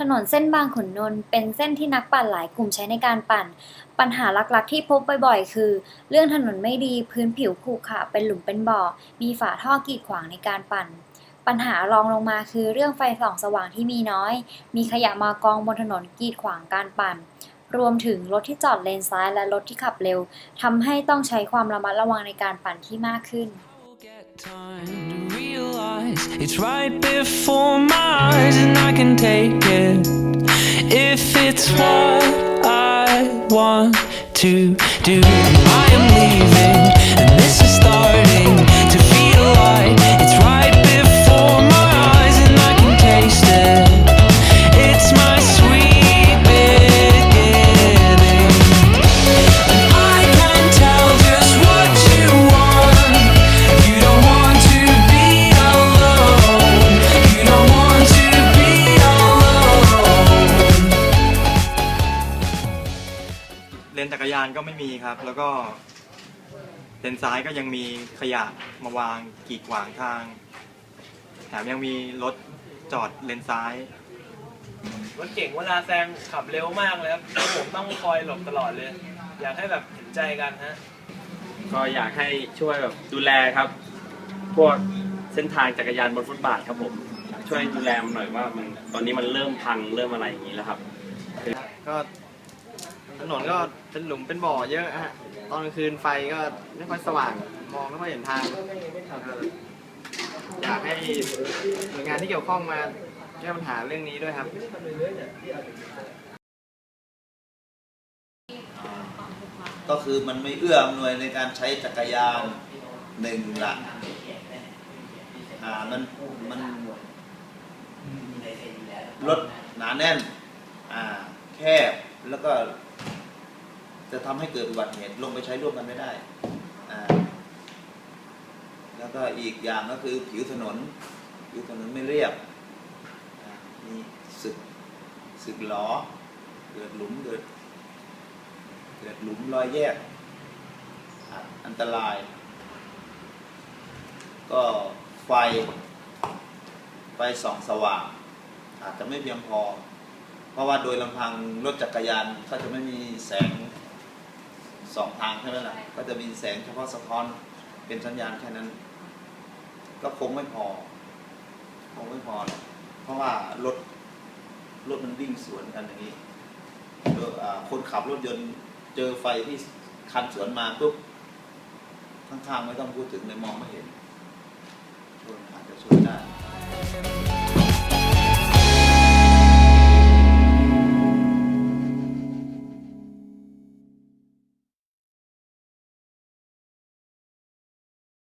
ถนนเส้นบางขุนนนท์เป็นเส้นที่นักปั่นหลายกลุ่มใช้ในการปั่น ปัญหาหลักๆ ที่พบบ่อยๆ คือ เรื่องถนนไม่ดีพื้นผิวขรุขระเป็นหลุมเป็นบ่อ มีฝาท่อกีดขวางในการปั่น ปัญหารองลงมาคือเรื่องไฟส่องสว่างที่มีน้อย มีขยะมากองบนถนนกีดขวางการปั่น รวมถึงรถที่จอดเลนซ้ายและรถที่ขับเร็วทำให้ต้องใช้ความระมัดระวังในการปั่นที่มากขึ้น Get time to realize it's right before my eyes and I can take it if it's what I want to do. I am นจักรยานก็ไม่มีครับ แล้วก็เลนซ้ายก็ยังมีขยะมาวางกีดขวางทาง แถมยังมีรถจอดเลนซ้าย รถเก่งเวลาแซงขับเร็วมากเลยครับแล้วผมต้องคอยหลบตลอดเลย อยากให้แบบเห็นใจกันฮะ ก็อยากให้ช่วยแบบดูแลครับ พวกเส้นทางจักรยานบนฟุตบาทครับผม ช่วยดูแลมันหน่อยว่ามันตอนนี้มันเริ่มพังเริ่มอะไรอย่างนี้แล้วครับ ก็ ถนนก็เป็นหลุมเป็นบ่อเยอะฮะ ตอนกลางคืนไฟก็ไม่ค่อยสว่าง มองไม่ค่อยเห็นทางอยากให้หน่วยงานที่เกี่ยวข้องมาแก้ปัญหาเรื่องนี้ด้วยครับ ก็คือมันไม่เอื้ออำนวยในการใช้จักรยานหนึ่งละอ่ามันมันรถหนาแน่น อ่า แคบแล้วก็ จะทำให้เกิดอุบัติเหตุลงไปใช้ร่วมกันไม่ได้อ่าแล้วก็อีกอย่างก็คือผิวถนนผิวถนนไม่เรียบมีสึกสึกหลอเกิดหลุมเกิดเกิดหลุมรอยแยกอะอันตราย ก็ไฟ ไฟส่องสว่าง อาจจะไม่เพียงพอ เพราะว่าโดยลำพังรถจักรยานก็จะไม่มีแสง สองทางใช่ไหมล่ะ ก็จะมีแสงเฉพาะสะท้อนเป็นสัญญาณแค่นั้น ก็คงไม่พอ คงไม่พอ เพราะว่ารถรถมันวิ่งสวนกันอย่างนี้เอ่อคนขับรถยนต์เจอไฟที่คันสวนมาปุ๊บข้างๆไม่ต้องพูดถึงเลยมองไม่เห็นชนอาจจะชนได้